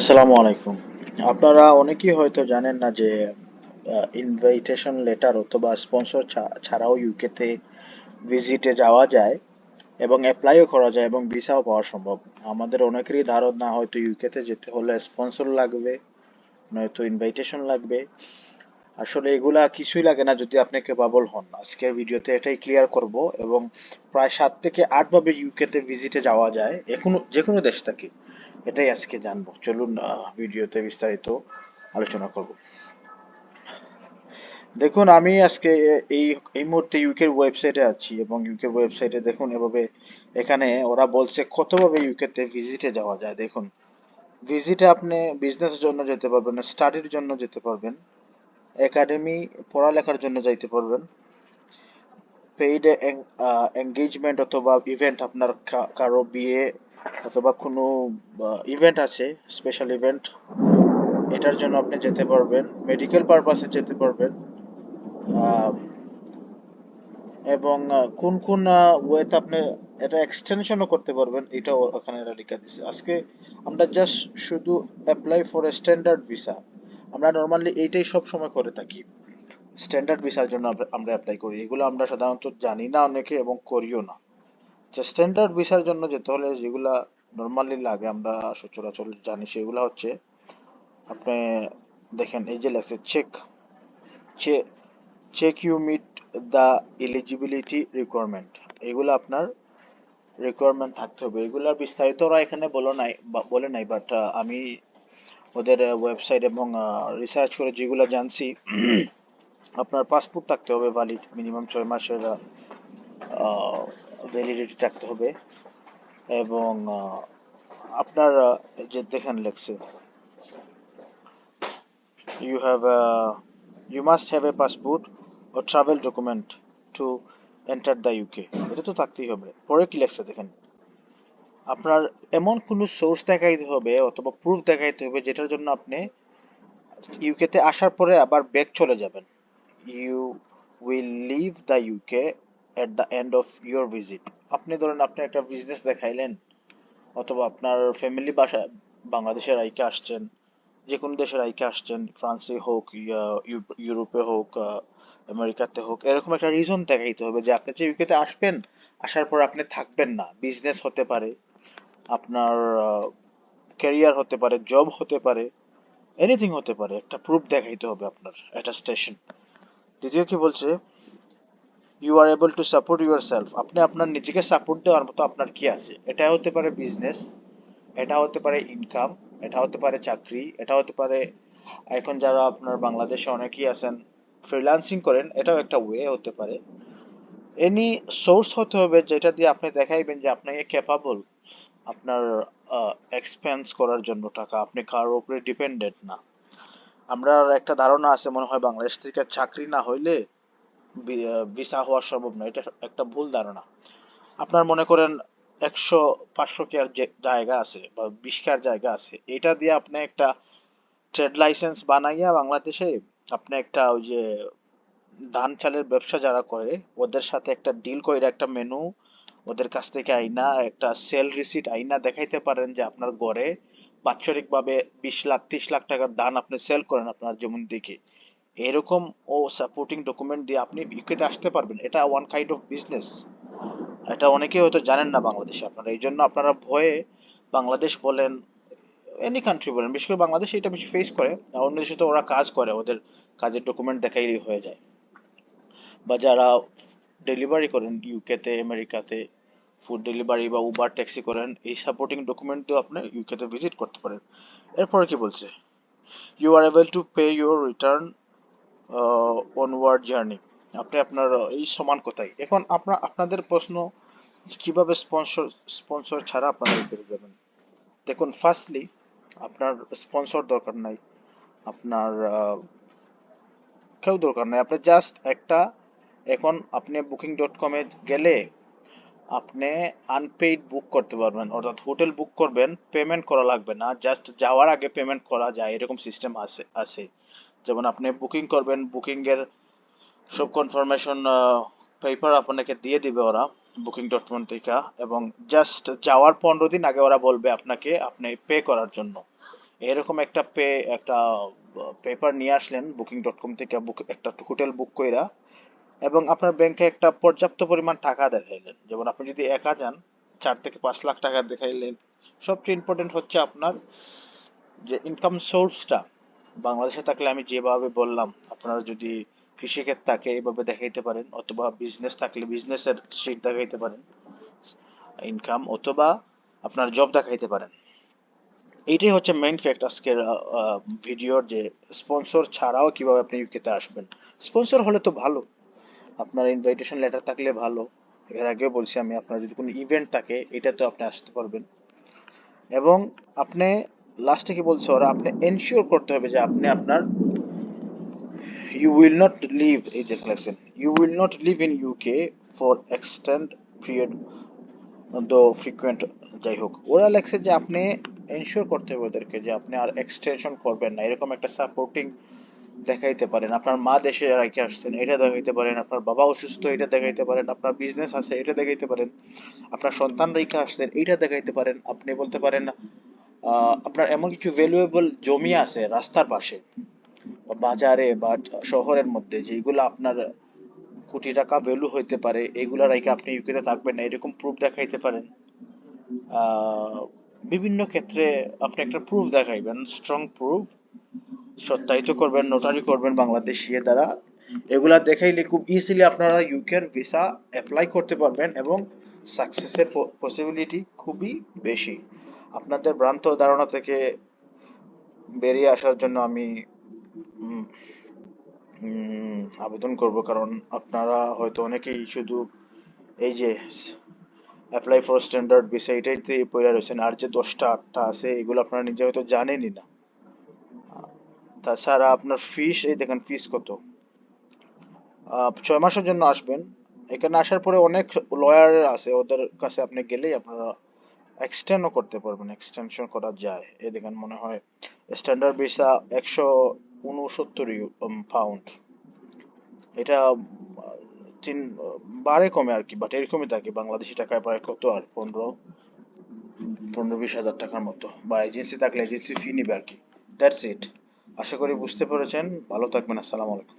আসসালামু আলাইকুম। আপনারা অনেকেই হয়তো জানেন না যে ইনভাইটেশন লেটার অথবা স্পন্সর ছাড়াও ইউকেতে ভিজিটে যাওয়া যায় এবং অ্যাপ্লাইও করা যায় এবং ভিসাও পাওয়া সম্ভব। আমাদের অনেকেরই ধারণা হয়তো ইউকেতে যেতে হলে স্পন্সর লাগবে নয়তো ইনভাইটেশন লাগবে। আসলে এগুলা কিছুই লাগে না যদি আপনি কেপাবল হন। আজকের ভিডিওতে এটাই ক্লিয়ার করব এবং প্রায় সাত থেকে আট ভাবে ইউকেতে ভিজিটে যাওয়া যায়, এখনও যে কোনো দেশ থেকে। এটাই আজকে জানব। চলুন ভিডিওতে বিস্তারিত আলোচনা করব। দেখুন, আমি আজকে এই এই মুহূর্তে ইউকের ওয়েবসাইটে আছি এবং ইউকের ওয়েবসাইটে দেখুন, এভাবে এখানে ওরা বলছে কতভাবে ইউকেতে ভিজিটে যাওয়া যায়। দেখুন ভিজিটে আপনি বিজনেসের জন্য যেতে পারবেন স্টাডির জন্য যেতে পারবেন একাডেমি পড়ালেখার জন্য যাইতে পারবেন পেইড এঙ্গেজমেন্ট অথবা ইভেন্ট আপনার কারও বিয়ে অথবা কোনো ইভেন্ট আছে স্পেশাল ইভেন্ট এটার জন্য আপনি যেতে পারবেন মেডিকেল পারপাসে যেতে পারবেন এবং কোন কোন ওয়েতে আপনি এটা এক্সটেনশনও করতে পারবেন, এটাও ওখানে লিখে দিছে। আজকে আমরা জাস্ট শুধু apply for a standard visa আমরা নর্মালি এইটাই সব সময় করে থাকি। স্ট্যান্ডার্ড ভিসার জন্য আমরা অ্যাপ্লাই করি। এগুলো আমরা সাধারণত জানি না অনেকে এবং করিও না। যে স্ট্যান্ডার্ড ভিসার জন্য যেতে হলে যেগুলা নর্মালি লাগে, আমরা সচরাচর জানি সেগুলো হচ্ছে, আপনি দেখেন এই যে লেখছে check check you meet the eligibility requirement এগুলো আপনার রিকোয়ারমেন্ট থাকতে হবে। এগুলার বিস্তারিত ওরা এখানে বলে নাই বলে নাই বাট আমি ওদের ওয়েবসাইট এবং রিসার্চ করে যেগুলো জানছি, আপনার পাসপোর্ট থাকতে হবে ভ্যালিড মিনিমাম ছয় মাসের ভ্যালিডিটি থাকতে হবে। এবং আপনার যে দেখেন লেখছে, you have a you have a passport or travel document to enter the UK এটা তো থাকতেই হবে। পরে কি লেখছে দেখেন? আপনার এমন কোনো সোর্স দেখাইতে হবে অথবা প্রুফ দেখাইতে হবে যেটার জন্য আপনি ইউকেতে আসার পরে আবার ব্যাক চলে যাবেন। You will leave the UK at the end of your visit আপনি ধরেন, আপনি একটা বিজনেস দেখাইলেন, অথবা আপনার ফ্যামিলি বাসা, বাংলাদেশের আইকে আসছেন যে কোনো দেশের আইকে আসছেন ফ্রান্সে হোক ইউরোপে হোক আমেরিকাতে হোক, এরকম একটা রিজন দেখাইতে হবে যে আপনি যে ইউকেতে আসবেন, আসার পর আপনি থাকবেন না। বিজনেস হতে পারে, আপনার ক্যারিয়ার হতে পারে জব হতে পারে এনিথিং হতে পারে। একটা প্রুফ দেখাইতে হবে আপনার, একটা স্টেশন দ্বিতীয় কি বলছে? You are able to support yourself আপনি আপনার নিজেকে সাপোর্ট দেওয়ার মতো আপনার কি আছে? এটা হতে পারে বিজনেস এটা হতে পারে ইনকাম এটা হতে পারে চাকরি, এটা হতে পারে এখন যারা আপনার বাংলাদেশে অনেকেই আছেন ফ্রিল্যান্সিং করেন, এটাও একটা ওয়ে হতে পারে। এনি সোর্স হতে হবে যেটা দিয়ে আপনি দেখাইবেন যে আপনি ক্যাপাবল আপনার এক্সপেন্স করার জন্য টাকা। আপনি কারোর উপরে ডিপেন্ডেন্ট না। আমরা একটা ধারণা আছে মনে হয় বাংলাদেশ থেকে চাকরি না হইলে ভিসা হওয়া সম্ভব না। এটা একটা ভুল ধারণা। আপনার মনে করেন একশো, পাঁচশো কেয়ার জায়গা আছে বা বিশ কেয়ার জায়গা আছে, এটা দিয়ে আপনি একটা ট্রেড লাইসেন্স বানাইয়া বাংলাদেশে আপনি একটা ওই যে ধান চালের ব্যবসা যারা করে, ওদের সাথে একটা ডিল করে একটা মেনু ওদের কাছ থেকে আইনা, একটা সেল রিসিট আইনা দেখাইতে পারেন যে আপনার গড়ে বাৎসরিক ভাবে বিশ লাখ, ত্রিশ লাখ টাকার ধান আপনি সেল করেন আপনার জমিন দিকে। এরকম ও সাপোর্টিং ডকুমেন্ট দিয়ে আপনি ইউকেতে আসতে পারবেন। এটা ওয়ান কাইন্ড অফ বিজনেস এটা অনেকেই হয়তো জানেন না বাংলাদেশে আপনারা। এই জন্য আপনারা ভয়ে বাংলাদেশ বলেন এনি কান্ট্রি বলেন, বিশেষ করে বাংলাদেশ এটা বেশি ফেস করে। অন্য দেশে তো ওরা কাজ করে, ওদের কাজের ডকুমেন্ট দেখাইলেই হয়ে যায়। বা যারা ডেলিভারি করেন ইউকেতে আমেরিকাতে ফুড ডেলিভারি বা উবার ট্যাক্সি করেন, এই সাপোর্টিং ডকুমেন্ট দিয়ে আপনি ইউকেতে ভিজিট করতে পারেন। এরপরে কি বলছে? You are able to pay your return onward journey আপনি আপনার এই সমান কোথায়? এখন আপনার আপনাদের প্রশ্ন, কীভাবে স্পন্সর স্পন্সর ছাড়া আপনারা করে যাবেন? দেখুন ফার্স্টলি আপনার স্পন্সর দরকার নাই। আপনার কেউ দরকার নাই। আপনি জাস্ট একটা, এখন আপনি বুকিং ডট কমে গেলে আপনি আনপেইড বুক করতে পারবেন। অর্থাৎ হোটেল বুক করবেন পেমেন্ট করা লাগবে না। জাস্ট যাওয়ার আগে পেমেন্ট করা যায়, এরকম সিস্টেম আছে আছে। যেমন আপনি বুকিং করবেন বুকিংয়ের সব কনফার্মেশন পেপার আপনাকে দিয়ে দিবে ওরা বুকিং ডট কম থেকে, এবং জাস্ট যাওয়ার পনেরো দিন আগে ওরা বলবে আপনাকে আপনি পে করার জন্য। এরকম একটা পে একটা পেপার নিয়ে আসলেন বুকিং ডট কম থেকে বুক একটা হোটেল বুক কইরা, এবং আপনার ব্যাংকে একটা পর্যাপ্ত পরিমাণ টাকা দেখাইলেন। যেমন আপনি যদি একা যান, চার থেকে পাঁচ লাখ টাকা দেখাইলেন, সবচেয়ে ইম্পর্টেন্ট হচ্ছে আপনার যে ইনকাম সোর্সটা বাংলাদেশে থাকলে আমি যেভাবে বললাম, আপনারা যদি কৃষিক্ষেত থাকে এভাবে দেখাইতে পারেন, অথবা বিজনেস থাকলে বিজনেসের শিট দেখাইতে পারেন ইনকাম অথবা আপনার জব দেখাইতে পারেন। এইটাই হচ্ছে মেইন ফ্যাক্ট আজকের ভিডিওর যে স্পন্সর ছাড়াও কীভাবে আপনি ইউকেতে আসবেন। স্পন্সর হলে তো ভালো। আপনার ইনভাইটেশন লেটার থাকলে ভালো। এর আগেও বলছি আমি, আপনার যদি কোনো ইভেন্ট থাকে এটাতে আপনি আসতে পারবেন। এবং আপনি লাস্টে কি বলছে ওরা? আপনি এনশিওর করতে হবে যে আপনি আপনার ইউ উইল নট লিভ এই যে লেখছেন you will not live in UK for extend period though frequent যাই হোক। ওরা লেখছে যে আপনি এনশিওর করতে হবে ওদেরকে যে আপনি আর এক্সটেনশন করবেন না। এরকম একটা সাপোর্টিং দেখাইতে পারেন। আপনার মা দেশে রেখে আসছেন, এটা দেখাইতে পারেন। আপনার বাবা অসুস্থ, এটা দেখাইতে পারেন। আপনার বিজনেস আছে, এটা দেখাইতে পারেন। আপনার সন্তান রেখে আসছেন, এটা দেখাইতে পারেন। আপনি বলতে পারেন আপনার এমন কিছু ভ্যালুয়েবল জমি আছে রাস্তার পাশে বাজারে বা শহরের মধ্যে যেগুলো আপনার কোটি টাকা ভ্যালু হইতে পারে, এগুলা রেখে আপনি ইউকেতে থাকবেন না, এরকম প্রুফ দেখাইতে পারেন। বিভিন্ন ক্ষেত্রে আপনি একটা প্রুফ দেখাইবেন স্ট্রং প্রুফ সত্যায়িত করবেন নোটারি করবেন বাংলাদেশি দ্বারা। এগুলা দেখাইলে খুব ইজিলি আপনারা ইউকের ভিসা অ্যাপ্লাই করতে পারবেন এবং সাকসেসের পসিবিলিটি খুবই বেশি। আপনাদের ভ্রান্ত ধারণা থেকে বেরিয়ে আসার জন্য আমি আবেদন করব। কারণ আপনারা হয়তো অনেকেই শুধু এই যে অ্যাপ্লাই ফর স্ট্যান্ডার্ড ভিসা এটাইতে পড়ে রয়েছেন। আর যে দশটা, আটটা আছে, এগুলো আপনারা নিজে হয়তো জানেনই না। তাছাড়া আপনার ফিস এই দেখেন ফিস কত? ছয় মাসের জন্য আসবেন। এখানে আসার পরে অনেক লয়ার আছে, ওদের কাছে আপনি গেলেই আপনারা এক্সটেন্ডও করতে পারবেন এক্সটেনশন করা যায়। এই দেখেন মনে হয় স্ট্যান্ডার্ড ভিসা একশো উনসত্তর পাউন্ড এটা তিন, বারে কমে আর কি বাট এরকমই থাকে, বাংলাদেশি টাকায় প্রায় কত আর? পনেরো পনেরো বিশ হাজার টাকার মতো। বা এজেন্সি থাকলে এজেন্সি ফি নিবে আর কি। দ্যাটস ইট আশা করি বুঝতে পেরেছেন। ভালো থাকবেন, আসসালামু আলাইকুম।